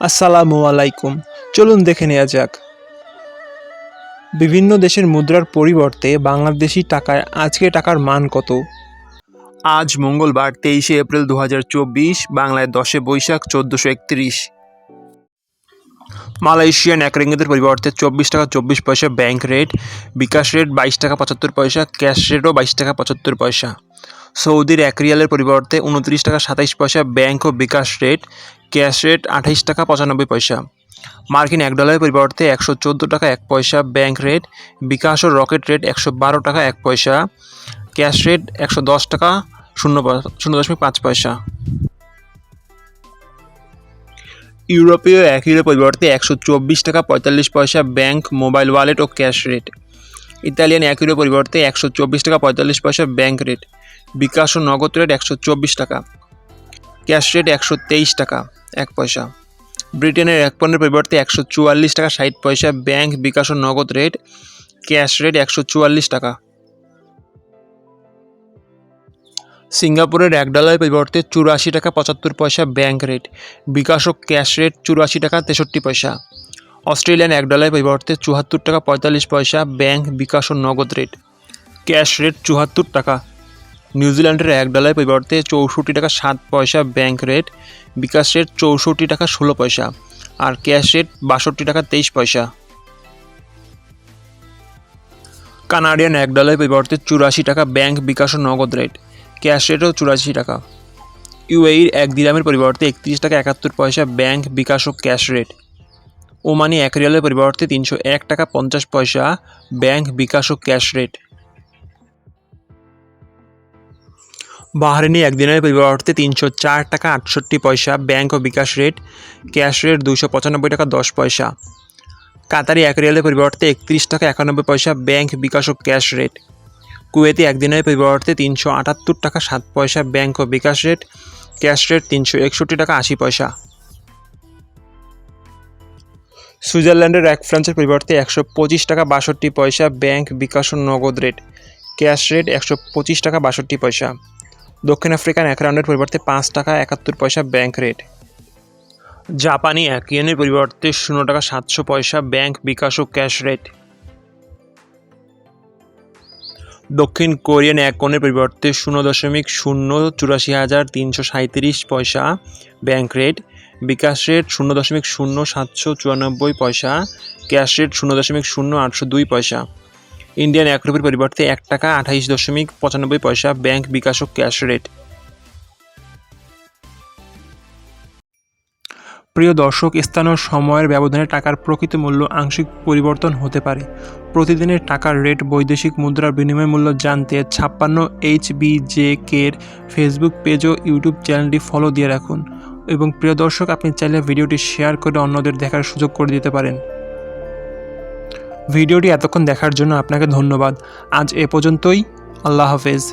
আসসালামু আলাইকুম। চলুন দেখে নেওয়া যাক। বিভিন্ন দেশের মুদ্রার পরিবর্তে বাংলাদেশি টাকায় আজকে টাকার মান কত? আজ মঙ্গলবার তেইশে এপ্রিল দু হাজার চব্বিশ, বাংলায় দশে বৈশাখ চোদ্দোশো একত্রিশ। মালয়েশিয়ান এক রিঙ্গিতের পরিবর্তে চব্বিশ টাকা চব্বিশ পয়সা ব্যাংক রেট, বিকাশ রেট বাইশ টাকা পঁচাত্তর পয়সা, ক্যাশ রেটও বাইশ টাকা পঁচাত্তর পয়সা। সৌদির এক রিয়ালের পরিবর্তে উনত্রিশ টাকা সাতাইশ পয়সা ব্যাংক ও বিকাশ রেট ক্যাশ রেট আঠাইশ টাকা পঁচানব্বই পয়সা। মার্কিন এক ডলারের পরিবর্তে একশো চোদ্দ টাকা এক পয়সা। ব্যাংক রেট, বিকাশ ও রকেট রেট একশো বারো টাকা এক পয়সা। ক্যাশ রেট একশো দশ টাকা শূন্য শূন্য দশমিক পাঁচ পয়সা। ইউরোপীয় এক ইউরো পরিবর্তে একশো চব্বিশ টাকা পঁয়তাল্লিশ পয়সা ব্যাংক, মোবাইল ওয়ালেট ও ক্যাশ রেট। ইতালিয়ান এক ইউরো পরিবর্তে একশো চব্বিশ টাকা পঁয়তাল্লিশ পয়সা ব্যাংক রেট। বিকাশ ও নগদ রেট একশো চব্বিশ টাকা। ক্যাশ রেট একশো তেইশ টাকা। এক পয়সা। ব্রিটেনের এক পণ্যের পরিবর্তে একশো চুয়াল্লিশ টাকা ষাট পয়সা, ব্যাংক বিকাশ ও নগদ রেট, ক্যাশ রেট একশো চুয়াল্লিশ টাকা। সিঙ্গাপুরের এক ডলারের পরিবর্তে চুরাশি টাকা পঁচাত্তর পয়সা ব্যাংক রেট, বিকাশ ও ক্যাশ রেট চুরাশি টাকা তেষট্টি পয়সা। অস্ট্রেলিয়ান এক ডলারের পরিবর্তে চুয়াত্তর টাকা পঁয়তাল্লিশ পয়সা ব্যাংক বিকাশ ও নগদ রেট, ক্যাশ রেট চুয়াত্তর টাকা। নিউজিল্যান্ডের এক ডলারের পরিবর্তে চৌষট্টি টাকা সাত পয়সা ব্যাংক রেট বিকাশ রেট চৌষট্টি টাকা ষোলো পয়সা, আর ক্যাশ রেট বাষট্টি টাকা তেইশ পয়সা। কানাডিয়ান এক ডলারের পরিবর্তে চুরাশি টাকা ব্যাংক বিকাশ ও নগদ রেট ক্যাশ রেটও চুরাশি টাকা। ইউএইর এক দিরামের পরিবর্তে একত্রিশ টাকা একাত্তর পয়সা ব্যাংক বিকাশ ও ক্যাশ রেট ওমানি এক রিয়ালের পরিবর্তে তিনশো এক টাকা পঞ্চাশ পয়সা ব্যাংক বিকাশ ও ক্যাশ রেট বাহারিনি একদিনের পরিবর্তে তিনশো চার টাকা আটষট্টি পয়সা, ব্যাংক ও বিকাশ রেট, ক্যাশ রেট দুশো পঁচানব্বই টাকা দশ পয়সা। কাতারি এক রিয়ালের পরিবর্তে একত্রিশ টাকা একানব্বই পয়সা, ব্যাংক, বিকাশ ও ক্যাশ রেট। কুয়েতি একদিনের পরিবর্তে তিনশো আটাত্তর টাকা সাত পয়সা, ব্যাংক ও বিকাশ রেট, ক্যাশ রেট তিনশো একষট্টি টাকা আশি পয়সা। সুইজারল্যান্ডের এক ফ্রান্সের পরিবর্তে একশো পঁচিশ টাকা বাষট্টি পয়সা, ব্যাংক, বিকাশ ও নগদ রেট। ক্যাশ রেট একশো পঁচিশ টাকা বাষট্টি পয়সা। দক্ষিণ আফ্রিকান এক রাউন্ডের পরিবর্তে পাঁচ টাকা একাত্তর পয়সা ব্যাংক রেট। জাপানি এক ইয়েনের পরিবর্তে শূন্য টাকা সাতশো পয়সা ব্যাংক বিকাশ ও ক্যাশ রেট। দক্ষিণ কোরিয়ান এক কোণের পরিবর্তে শূন্য দশমিক শূন্য চুরাশি হাজার তিনশো সাঁত্রিশ পয়সা ব্যাংক রেট, বিকাশ রেট শূন্য দশমিক শূন্য সাতশো চুরানব্বই পয়সা, ক্যাশ রেট শূন্য দশমিক শূন্য আটশো দুই পয়সা। ইন্ডিয়ান এক রুপির পরিবর্তে এক টাকা আঠাইশ দশমিক পঁচানব্বই পয়সা ব্যাংক বিকাশক ক্যাশ রেট প্রিয় দর্শক স্থান ও সময়ের ব্যবধানে টাকার প্রকৃত মূল্য আংশিক পরিবর্তন হতে পারে। প্রতিদিনের টাকার রেট বৈদেশিক মুদ্রার বিনিময় মূল্য জানতে ছাপ্পান্ন এইচ বি জে কের ফেসবুক পেজ ও ইউটিউব চ্যানেলটি ফলো দিয়ে রাখুন। এবং প্রিয় দর্শক, আপনি চাইলে ভিডিওটি শেয়ার করে অন্যদের দেখার সুযোগ করে দিতে পারেন। ভিডিওটি এতক্ষণ দেখার জন্য আপনাকে ধন্যবাদ। আজ এ পর্যন্তই। আল্লাহ হাফেজ।